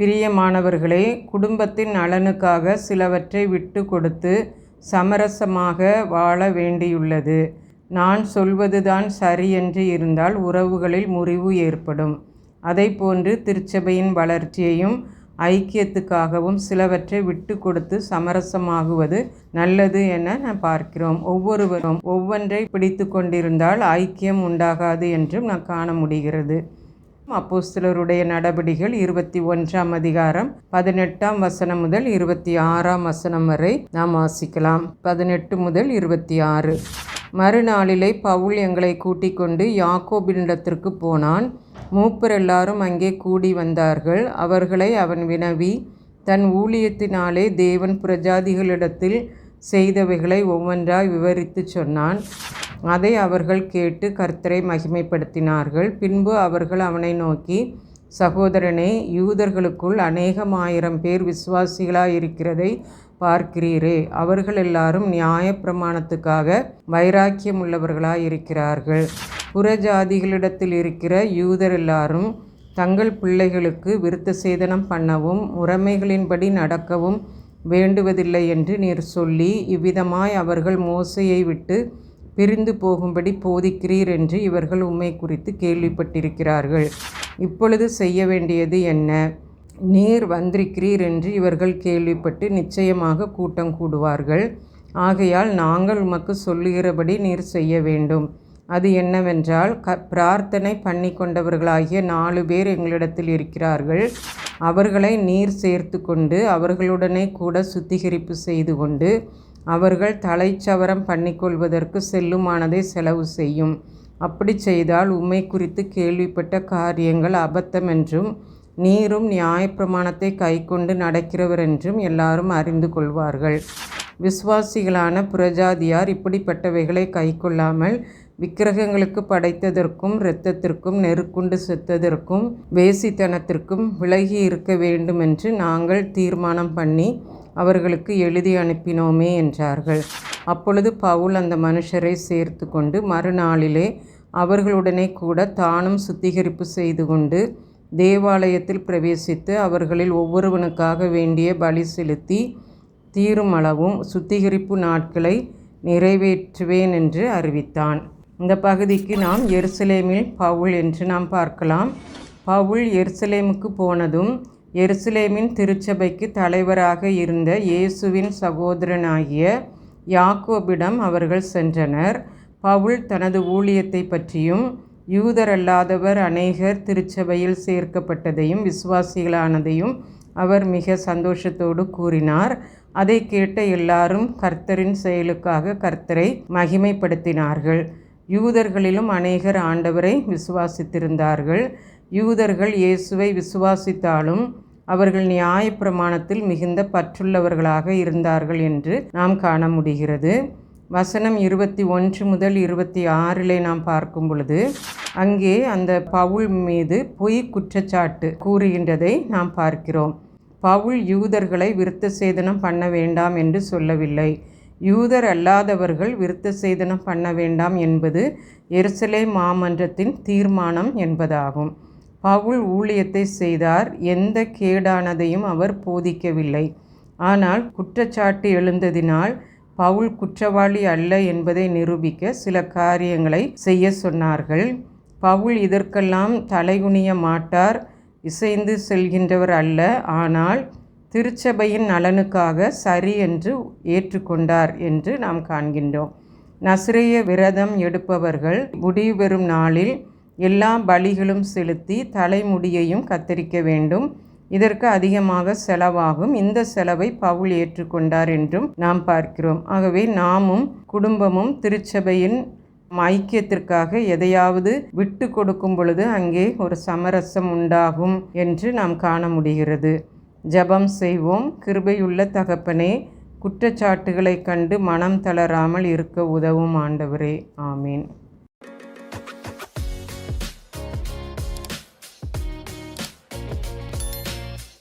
பிரியமானவர்களே குடும்பத்தின் நலனுக்காக சிலவற்றை விட்டு கொடுத்து சமரசமாக வாழ வேண்டியுள்ளது. நான் சொல்வதுதான் சரி என்று இருந்தால் உறவுகளில் முறிவு ஏற்படும். அதைப்போன்று திருச்சபையின் வளர்ச்சியையும் ஐக்கியத்துக்காகவும் சிலவற்றை விட்டு கொடுத்து சமரசமாகுவது நல்லது என நான் பார்க்கிறோம். ஒவ்வொருவரும் ஒவ்வொன்றை பிடித்து கொண்டிருந்தால் ஐக்கியம் உண்டாகாது என்றும் நான் காண முடிகிறது. அப்போஸ்தலருடைய நடபடிகள் இருபத்தி ஒன்றாம் அதிகாரம் பதினெட்டாம் வசனம் முதல் இருபத்தி ஆறாம் வசனம் வரை நாம் வாசிக்கலாம். பதினெட்டு முதல் இருபத்தி ஆறு. மறுநாளிலே பவுல் எங்களை கூட்டிக் கொண்டு யாக்கோபினிடத்திற்கு போனான். மூப்பர் எல்லாரும் அங்கே கூடி வந்தார்கள். அவர்களை அவன் வினவி தன் ஊழியத்தினாலே தேவன் பிரஜாதிகளிடத்தில் செய்தவைகளை ஒவ்வொன்றாய் விவரித்து சொன்னான். அதை அவர்கள் கேட்டு கர்த்தரை மகிமைப்படுத்தினார்கள். பின்பு அவர்கள் அவனை நோக்கி சகோதரனே யூதர்களுக்குள் அநேகமாயிரம் பேர் விசுவாசிகளாக இருக்கிறதை பார்க்கிறீரே. அவர்கள் எல்லாரும் நியாய பிரமாணத்துக்காக வைராக்கியம் உள்ளவர்களாக இருக்கிறார்கள் புறஜாதிகளிடத்தில் இருக்கிற யூதர் எல்லாரும் தங்கள் பிள்ளைகளுக்கு விருத்த சேதனம் பண்ணவும் முறைமைகளின்படி நடக்கவும் வேண்டுவதில்லை என்று நீர் சொல்லி இவ்விதமாய் அவர்கள் மோசையை விட்டு பிரிந்து போகும்படி போதிக்கிறீர் என்று இவர்கள் உம்மை குறித்து கேள்விப்பட்டிருக்கிறார்கள். இப்பொழுது செய்ய வேண்டியது என்ன? நீர் வந்திருக்கிறீர் என்று இவர்கள் கேள்விப்பட்டு நிச்சயமாக கூட்டம் கூடுவார்கள். ஆகையால் நாங்கள் உமக்கு சொல்லுகிறபடி நீர் செய்ய வேண்டும். அது என்னவென்றால் க பிரார்த்தனை பண்ணி கொண்டவர்களாகிய நாலு பேர் எங்களிடத்தில் இருக்கிறார்கள். அவர்களை நீர் சேர்த்து கொண்டு அவர்களுடனே கூட சுத்திகரிப்பு செய்து கொண்டு அவர்கள் தலைச்சவரம் பண்ணிக்கொள்வதற்கு செல்லுமானதை செலவு செய்யும். அப்படி செய்தால் உம்மை குறித்து கேள்விப்பட்ட காரியங்கள் அபத்தம் என்றும் நீரும் நியாயப்பிரமாணத்தை கைக்கொண்டு நடக்கிறவர் என்றும் எல்லாரும் அறிந்து கொள்வார்கள். விசுவாசிகளான புரஜாதியார் இப்படிப்பட்டவைகளை கைக்கொள்ளாமல் விக்கிரகங்களுக்கு படைத்ததற்கும் இரத்தத்திற்கும் நெருக்குண்டு செத்ததற்கும் வேசித்தனத்திற்கும் விலகி இருக்க வேண்டும் என்று நாங்கள் தீர்மானம் பண்ணி அவர்களுக்கு எழுதி அனுப்பினோமே என்றார்கள். அப்பொழுது பவுல் அந்த மனுஷரை சேர்த்து கொண்டு மறுநாளிலே அவர்களுடனே கூட தானும் சுத்திகரிப்பு செய்து கொண்டு தேவாலயத்தில் பிரவேசித்து அவர்களில் ஒவ்வொருவனுக்காக வேண்டிய பலி செலுத்தி தீரும் அளவும் சுத்திகரிப்பு நாட்களை நிறைவேற்றுவேன் என்று அறிவித்தான். இந்த பகுதிக்கு நாம் எருசலேமில் பவுல் என்று நாம் பார்க்கலாம். பவுல் எருசலேமுக்கு போனதும் எருசலேமின் திருச்சபைக்கு தலைவராக இருந்த இயேசுவின் சகோதரனாகிய யாக்கோபிடம் அவர்கள் சென்றனர். பவுல் தனது ஊழியத்தை பற்றியும் யூதரல்லாதவர் அநேகர் திருச்சபையில் சேர்க்கப்பட்டதையும் விசுவாசிகளானதையும் அவர் மிக சந்தோஷத்தோடு கூறினார். அதை கேட்ட எல்லாரும் கர்த்தரின் செயலுக்காக கர்த்தரை மகிமைப்படுத்தினார்கள். யூதர்களிலும் அநேகர் ஆண்டவரை விசுவாசித்திருந்தார்கள். யூதர்கள் இயேசுவை விசுவாசித்தாலும் அவர்கள் நியாயப்பிரமாணத்தில் மிகுந்த பற்றுள்ளவர்களாக இருந்தார்கள் என்று நாம் காண முடிகிறது. வசனம் இருபத்தி ஒன்று முதல் இருபத்தி ஆறிலே நாம் பார்க்கும் பொழுது அங்கே அந்த பவுல் மீது பொய் குற்றச்சாட்டு கூறுகின்றதை நாம் பார்க்கிறோம். பவுல் யூதர்களை விருத்த சேதனம் பண்ண வேண்டாம் என்று சொல்லவில்லை. யூதர் அல்லாதவர்கள் விருத்த சேதனம் பண்ண வேண்டாம் என்பது எருசலே மாமன்றத்தின் தீர்மானம் என்பதாகும். பவுல் ஊழியத்தை செய்தார். எந்த கேடானதையும் அவர் போதிக்கவில்லை. ஆனால் குற்றச்சாட்டு எழுந்ததினால் பவுல் குற்றவாளி அல்ல என்பதை நிரூபிக்க சில காரியங்களை செய்ய சொன்னார்கள். பவுல் இதற்கெல்லாம் தலைகுனிய மாட்டார். இசைந்து செல்கின்றவர் அல்ல. ஆனால் திருச்சபையின் நலனுக்காக சரி என்று ஏற்றுக்கொண்டார் என்று நாம் காண்கின்றோம். நசிரிய விரதம் எடுப்பவர்கள் முடிவு பெறும் நாளில் எல்லா பலிகளும் செலுத்தி தலைமுடியையும் கத்தரிக்க வேண்டும். இதற்கு அதிகமாக செலவாகும். இந்த செலவை பவுல் ஏற்றுக்கொண்டார் என்றும் நாம் பார்க்கிறோம். ஆகவே நாமும் குடும்பமும் திருச்சபையின் ஐக்கியத்திற்காக எதையாவது விட்டு கொடுக்கும் பொழுது அங்கே ஒரு சமரசம் உண்டாகும் என்று நாம் காண முடிகிறது. ஜபம் செய்வோம். கிருபையுள்ள தகப்பனே குற்றச்சாட்டுகளை கண்டு மனம் தளராமல் இருக்க உதவும் ஆண்டவரே. ஆமீன்.